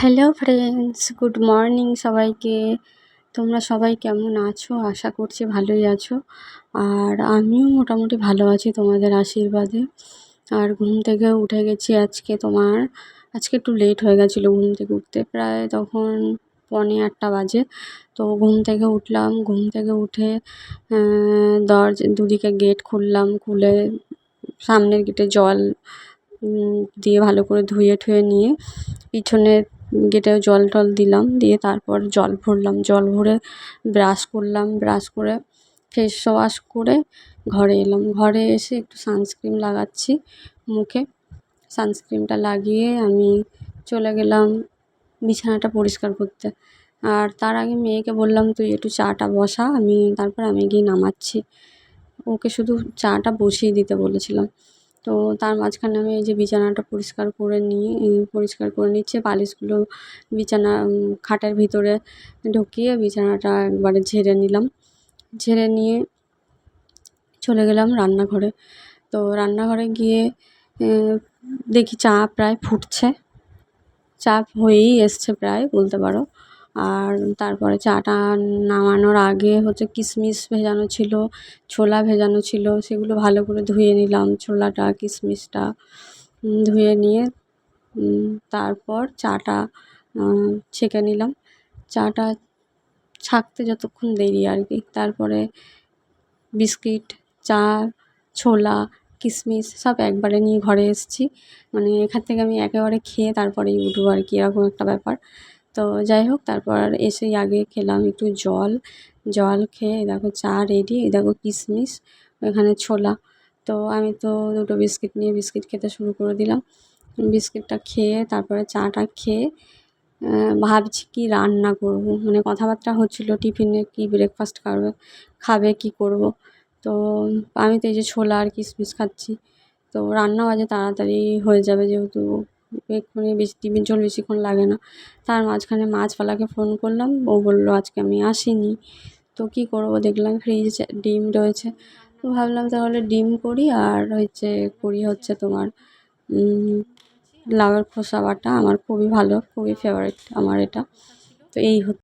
Hello friends good morning সবাইকে। তোমরা সবাই কেমন আছো? আশা করছি ভালোই আছো। আর আমিও মোটামুটি ভালো আছি তোমাদের আশীর্বাদে। আর ঘুম থেকে উঠে গেছি আজকে তোমার, আজকে একটু লেট হয়ে গেছিল ঘুম থেকে উঠতে। প্রায় তখন পনে আটটা বাজে। তো ঘুম থেকে উঠলাম। ঘুম থেকে উঠে দরজা, দুদিকে গেট খুললাম। খুলে সামনের গেটে জল দিয়ে ভালো করে ধুয়ে ঠুয়ে নিয়ে পিছনের গেটেও জল টল দিলাম, দিয়ে তারপর জল ভরলাম, জল ভরে ব্রাশ করলাম, ব্রাশ করে ফেস ওয়াশ করে ঘরে এলাম। ঘরে এসে একটু সানস্ক্রিন লাগাচ্ছি মুখে। সানস্ক্রিনটা লাগিয়ে আমি চলে গেলাম বিছানাটা পরিষ্কার করতে। আর তার আগে মেয়েকে বললাম, তুই একটু চাটা বসা, আমি তারপর আমি গিয়ে নামাচ্ছি। ওকে শুধু চাটা বসিয়ে দিতে বলেছিলাম। তো তার মাঝখানে আমি এই যে বিছানাটা পরিষ্কার করে নিয়ে পরিষ্কার করে নিচ্ছে। বালিশগুলো বিছানা খাটের ভিতরে ঢুকিয়ে বিছানাটা একবারে ঝেড়ে নিলাম। ঝেড়ে নিয়ে চলে গেলাম রান্নাঘরে। তো রান্নাঘরে গিয়ে দেখি চা প্রায় ফুটছে। চা হয়েই এসছে প্রায়, বলতে পারো। আর তারপরে চাটা নামানোর আগে হচ্ছে কিশমিশ ভেজানো ছিল, ছোলা ভেজানো ছিল, সেগুলো ভালো করে ধুয়ে নিলাম, ছোলাটা কিশমিশটা ধুয়ে নিয়ে তারপর চাটা ছেঁকে নিলাম। চাটা ছাঁকতে যতক্ষণ দেরি আর কি। তারপরে বিস্কিট, চা, ছোলা কিশমিশ সব একবারে নিয়ে ঘরে এসেছি। মানে এখান থেকে আমি একেবারে খেয়ে তারপরেই উঠবো আর কি, এরকম একটা ব্যাপার। তো যাই হোক, তারপর এসেই আগে খেলাম একটু জল। জল খেয়ে দেখো চা রেডি দেখো কিশমিশ এখানে ছোলা। তো আমি তো দুটো বিস্কিট নিয়ে বিস্কিট খেতে শুরু করে দিলাম। বিস্কিটটা খেয়ে তারপরে চাটা খেয়ে ভাবছি কী রান্না করব। মানে কথাবার্তা হচ্ছিল টিফিনে কী ব্রেকফাস্ট খাবে খাবে কী করব। তো আমি তো এই যে ছোলা আর কিশমিশ খাচ্ছি। তো রান্নাও আজকে তাড়াতাড়ি হয়ে যাবে যেহেতু এক্ষুনি বেশি টিফিন জল বেশিক্ষণ লাগে না। তার মাঝখানে মাছওয়ালাকে ফোন করলাম। ও বলল, আজকে আমি আসিনি। তো কী করব? দেখলাম ফ্রিজ ডিম রয়েছে। তো ভাবলাম তাহলে ডিম করি আর হচ্ছে করি হচ্ছে তোমার লাউয়ের খোসা বাটা। আমার খুবই ভালো, খুবই ফেভারিট আমার এটা। তো এই হচ্ছে